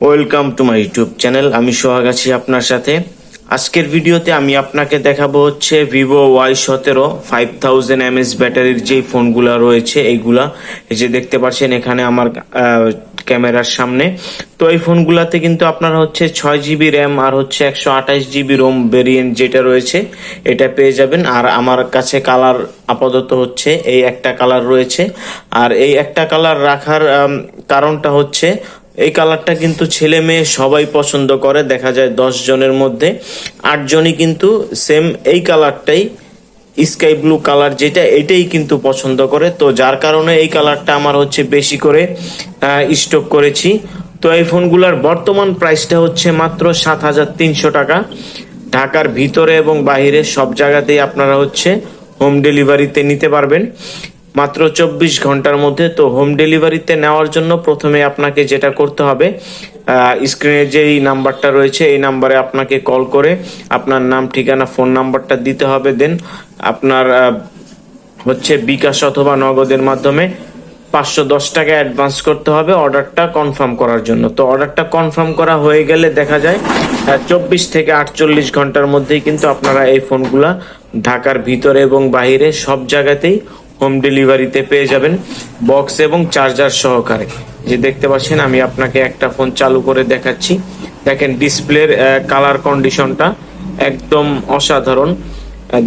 Welcome to my YouTube channel আমি সোহাগ আছি আপনার সাথে। আজকের ভিডিওতে আমি আপনাকে দেখাবো হচ্ছে ভিভো ওয়াই সতেরো ফাইভ থাউজেন্ড এমএস ব্যাটারির যেই ফোনগুলো রয়েছে, এইগুলা। এই যে দেখতে পাচ্ছেন এখানে আমার ক্যামেরার সামনে। তো এই ফোনগুলাতে কিন্তু আপনারা হচ্ছে ছয় জিবি র্যাম আর হচ্ছে একশো আঠাশ জিবি রোম ভেরিয়েন্ট যেটা রয়েছে, এটা পেয়ে যাবেন। আর আমার কাছে কালার আপাতত হচ্ছে এই একটা কালার রয়েছে। আর এই একটা কালার রাখার কারণটা হচ্ছে এই কালারটা কিন্তু ছেলে মেয়ে সবাই পছন্দ করে। দেখা যায় দশ জনের মধ্যে। আটজনই কিন্তু সেম এই কালারটাই স্কাই ব্লু কালার যেটা, এটাই কিন্তু পছন্দ করে। তো যার কারণে এই কালারটা আমার হচ্ছে বেশি করে স্টক করেছি। তো এই ফোনগুলোর বর্তমান প্রাইসটা হচ্ছে মাত্র সাত হাজার তিনশো টাকা। ঢাকার ভিতরে এবং বাইরে সব জায়গাতেই আপনারা হচ্ছে হোম ডেলিভারিতে নিতে পারবেন। মাত্র চব্বিশ ঘণ্টার মধ্যে তো হোম ডেলিভারিতে নেওয়ার জন্য প্রথমে আপনাকে যেটা করতে হবে স্ক্রিনে যেই নাম্বারটা রয়েছে, এই নাম্বারে আপনাকে কল করে আপনার নাম, ঠিকানা ফোন নাম্বারটা দিতে হবে দেন আপনার হচ্ছে বিকাশ অথবা নগদের মাধ্যমে পাঁচশো দশ টাকা অ্যাডভান্স করতে হবে অর্ডারটা কনফার্ম করার জন্য। তো অর্ডারটা কনফার্ম করা হয়ে গেলে দেখা যায় চব্বিশ থেকে আটচল্লিশ ঘণ্টার মধ্যেই কিন্তু আপনারা এই ফোনগুলা ঢাকার ভিতরে এবং বাইরে সব জায়গাতেই হোম ডেলিভারিতে পেয়ে যাবেন বক্স এবং চার্জার সহকারে। যে দেখতে পাচ্ছেন, আমি আপনাকে একটা ফোন চালু করে দেখাচ্ছি। দেখেন, ডিসপ্লের কালার কন্ডিশনটা একদম অসাধারণ।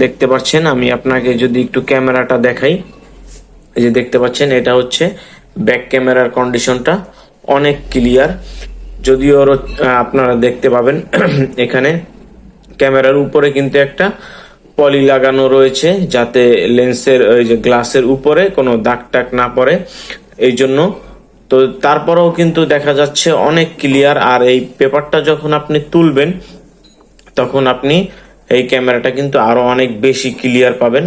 দেখতে পাচ্ছেন, আমি আপনাকে যদি একটু ক্যামেরাটা দেখাই। এই যে দেখতে পাচ্ছেন, এটা হচ্ছে ব্যাক ক্যামেরার কন্ডিশনটা অনেক ক্লিয়ার। যদিও আপনারা দেখতে পাবেন, এখানে ক্যামেরার উপরে কিন্তু একটা পলি লাগানো রয়েছে যাতে লেন্সের ওই যে গ্লাসের উপরে কোনো দাগ টাক না পড়ে, এই জন্য। তো তারপরেও কিন্তু দেখা যাচ্ছে অনেক ক্লিয়ার আর এই পেপারটা যখন আপনি তুলবেন, তখন আপনি এই ক্যামেরাটা কিন্তু আরও অনেক বেশি ক্লিয়ার পাবেন।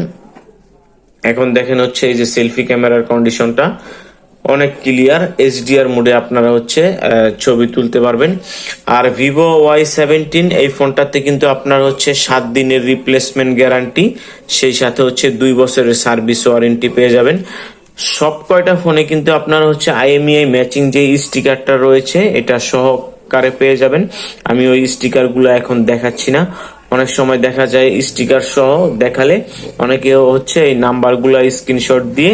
এখন দেখেন হচ্ছে এই যে সেলফি ক্যামেরার কন্ডিশনটা অনেক ক্লিয়ার এইচডিআর মোডে আপনারা হচ্ছে ছবি তুলতে পারবেন। আর ভিভো ওয়াই সেভেন্টিন এই ফোনটাতে কিন্তু আপনার হচ্ছে সাত দিনের রিপ্লেসমেন্ট গ্যারান্টি সেই সাথে হচ্ছে দুই বছরের সার্ভিস ওয়ারেন্টি পেয়ে যাবেন। সব কয়টা ফোনে কিন্তু আপনার হচ্ছে আইএমইআই ম্যাচিং যে স্টিকারটা রয়েছে, এটা সহকারে পেয়ে যাবেন। আমি ওই স্টিকারগুলো এখন দেখাচ্ছি না। অনেক সময় দেখা যায় স্টিকার সহ দেখালে অনেকে হচ্ছে এই নাম্বারগুলা স্ক্রিনশট দিয়ে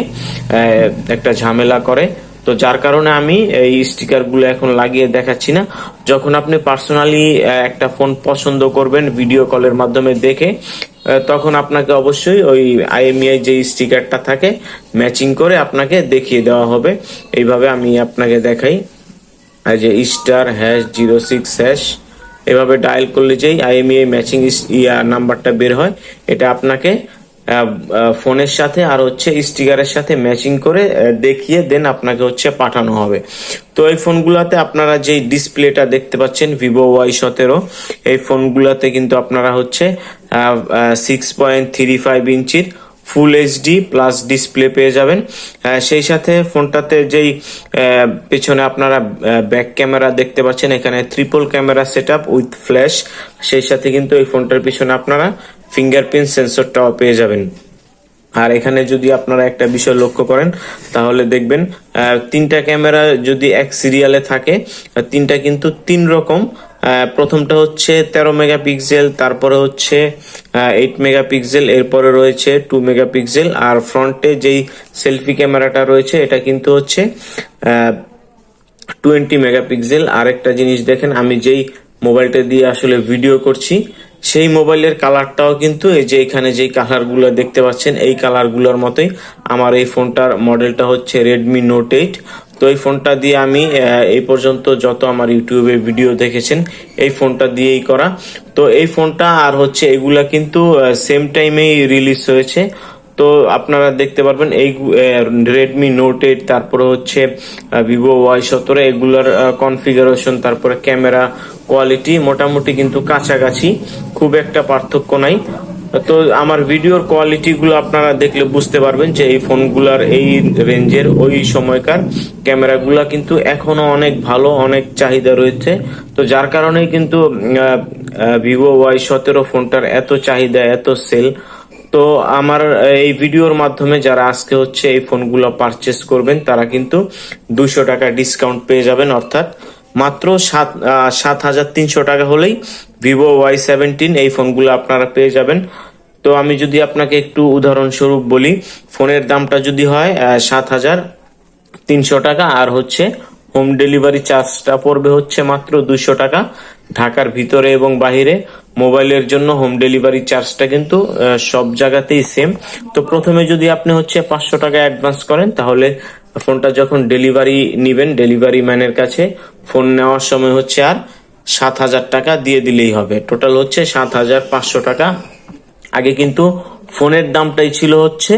একটা ঝামেলা করে। তো যার কারণে আমি এই স্টিকারগুলো এখন লাগিয়ে দেখাচ্ছি না। যখন আপনি পার্সোনালি একটা ফোন পছন্দ করবেন ভিডিও কলের মাধ্যমে দেখে তখন আপনাকে অবশ্যই ওই আইএমইআই যে স্টিকারটা থাকে ম্যাচিং করে আপনাকে দেখিয়ে দেওয়া হবে। এইভাবে আমি আপনাকে দেখাই। যে star hash zero six hash এভাবে ডায়াল করলে যেই আইএমইআই ম্যাচিং ইয়া নাম্বারটা বের হয়, এটা আপনাকে ফোনের সাথে আর হচ্ছে স্টিকারের সাথে ম্যাচিং করে দেখিয়ে দেন আপনাকে হচ্ছে পাঠানো হবে। তো এই ফোনগুলোতে আপনারা যে ডিসপ্লেটা দেখতে পাচ্ছেন ভিভো ওয়াই সতেরো, এই ফোনগুলোতে কিন্তু আপনারা হচ্ছে সিক্স পয়েন্ট থ্রি ফাইভ ইঞ্চির ফুল এইচডি প্লাস ডিসপ্লে পেয়ে যাবেন। সেই সাথে ফোনটাতে যেই পেছনে আপনারা ব্যাক ক্যামেরা দেখতে পাচ্ছেন, এখানে triple camera set up with flash সেই সাথে কিন্তু এই ফোনটার পিছনে আপনারা ফিঙ্গারপ্রিন্ট সেন্সরটাও পেয়ে যাবেন। আর এখানে যদি আপনারা একটা বিষয় লক্ষ্য করেন, তাহলে দেখবেন তিনটা ক্যামেরা যদি এক সিরিয়ালে থাকে, তিনটা কিন্তু তিন রকম প্রথমটা হচ্ছে তেরো মেগাপিক্সেল, তারপরে হচ্ছে এইট মেগাপিক্সেল, এরপরে রয়েছে টু মেগাপিক্সেল, আর ফ্রন্টে যেই সেলফি ক্যামেরাটা রয়েছে, এটা কিন্তু হচ্ছে টোয়েন্টি মেগাপিক্সেল। আরেকটা জিনিস দেখেন, আমি যেই মোবাইলটা দিয়ে আসলে ভিডিও করছি, সেই মোবাইলের কালারটাও কিন্তু এই যে এখানে যেই কালারগুলো দেখতে পাচ্ছেন, এই কালারগুলোর মতোই। আমার এই ফোনটার মডেলটা হচ্ছে রেডমি নোট এইট তো এই ফোনটা দিয়ে আমি এই পর্যন্ত যত আমার ইউটিউবে ভিডিও দেখেছেন, এই ফোনটা দিয়েই করা। তো এই ফোনটা আর হচ্ছে এগুলা কিন্তু সেম টাইমেই রিলিজ হয়েছে। তো আপনারা দেখতে পারবেন, এই রেডমি নোট এইট তারপরে হচ্ছে ভিভো ওয়াই সতেরো, এগুলোর কনফিগারেশন তারপরে ক্যামেরা কোয়ালিটি মোটামুটি কিন্তু কাছাকাছি। খুব একটা পার্থক্য নাই। তো আমার ভিডিওর কোয়ালিটি গুলো আপনারা দেখলে বুঝতে পারবেন যে এই ফোনগুলার এই রেঞ্জের ওই সময়কার ক্যামেরাগুলা কিন্তু এখনও অনেক ভালো, অনেক চাহিদা রয়েছে। তো যার কারণেই কিন্তু ভিভো ওয়াই সতেরো ফোনটার এত চাহিদা, এত সেল তো আমার এই ভিডিওর মাধ্যমে যারা আজকে হচ্ছে এই ফোনগুলো পারচেস করবেন, তারা কিন্তু দুশো টাকা ডিসকাউন্ট পেয়ে যাবেন, অর্থাৎ মাত্র সাত সাত হাজার তিনশো টাকা হলেই ভিভো ওয়াই সেভেন্টিন এই ফোনগুলো আপনারা পেয়ে যাবেন। তো আমি যদি আপনাকে একটু উদাহরণস্বরূপ বলি, ফোনের দামটা যদি হয় সাত হাজার তিনশো টাকা, আর হচ্ছে হোম ডেলিভারি চার্জটা পড়বে হচ্ছে মাত্র দুশো টাকা। ঢাকার ভিতরে এবং বাহিরে মোবাইলের জন্য হোম ডেলিভারি চার্জটা কিন্তু সব জায়গাতেই সেম তো প্রথমে যদি আপনি হচ্ছে পাঁচশো টাকা অ্যাডভান্স করেন, তাহলে ফোনটা যখন ডেলিভারি নিবেন ডেলিভারি ম্যানের কাছে ফোন নেওয়ার সময় হচ্ছে আর সাত হাজার টাকা দিয়ে দিলেই হবে। টোটাল হচ্ছে সাত হাজার পাঁচশো টাকা। আগে কিন্তু ফোনের দামটাই ছিল হচ্ছে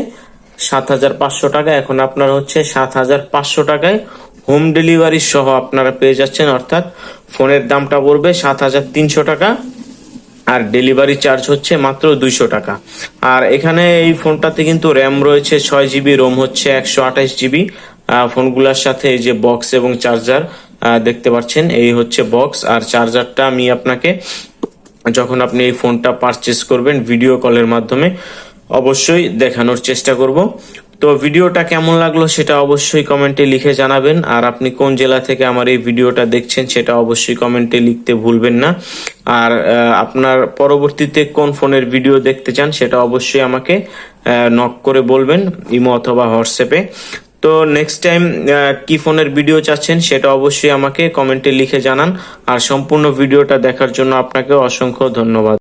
সাত হাজার পাঁচশো টাকা, এখন আপনার হচ্ছে সাত হাজার পাঁচশো টাকায় হোম ডেলিভারি সহ আপনারা পেয়ে যাচ্ছেন, অর্থাৎ ফোনের দামটা পড়বে সাত হাজার তিনশো টাকা আর ডেলিভারি চার্জ হচ্ছে মাত্র দুইশো টাকা। আর এখানে এই ফোনটাতে কিন্তু র্যাম রয়েছে ছয় জিবি রোম হচ্ছে একশো আঠাশ জিবি ফোনগুলোর সাথে এই যে বক্স এবং চার্জার দেখতে পাচ্ছেন। এই হচ্ছে বক্স আর চার্জারটা আমি আপনাকে যখন আপনি এই ফোনটা পারচেস করবেন ভিডিও কলের মাধ্যমে অবশ্যই দেখানোর চেষ্টা করব। তো ভিডিওটা কেমন লাগল সেটা অবশ্যই কমেন্টে লিখে জানাবেন। আর আপনি কোন জেলা থেকে আমার এই ভিডিওটা দেখছেন সেটা অবশ্যই কমেন্টে লিখতে ভুলবেন না। আর আপনার পরবর্তীতে কোন ফোনের ভিডিও দেখতে চান সেটা অবশ্যই আমাকে নক করে বলবেন, ইমো অথবা হোয়াটসঅ্যাপে। তো নেক্সট টাইম কি ফোনের ভিডিও চাচ্ছেন সেটা অবশ্যই আমাকে কমেন্টে লিখে জানান। আর সম্পূর্ণ ভিডিওটা দেখার জন্য আপনাকে অসংখ্য ধন্যবাদ।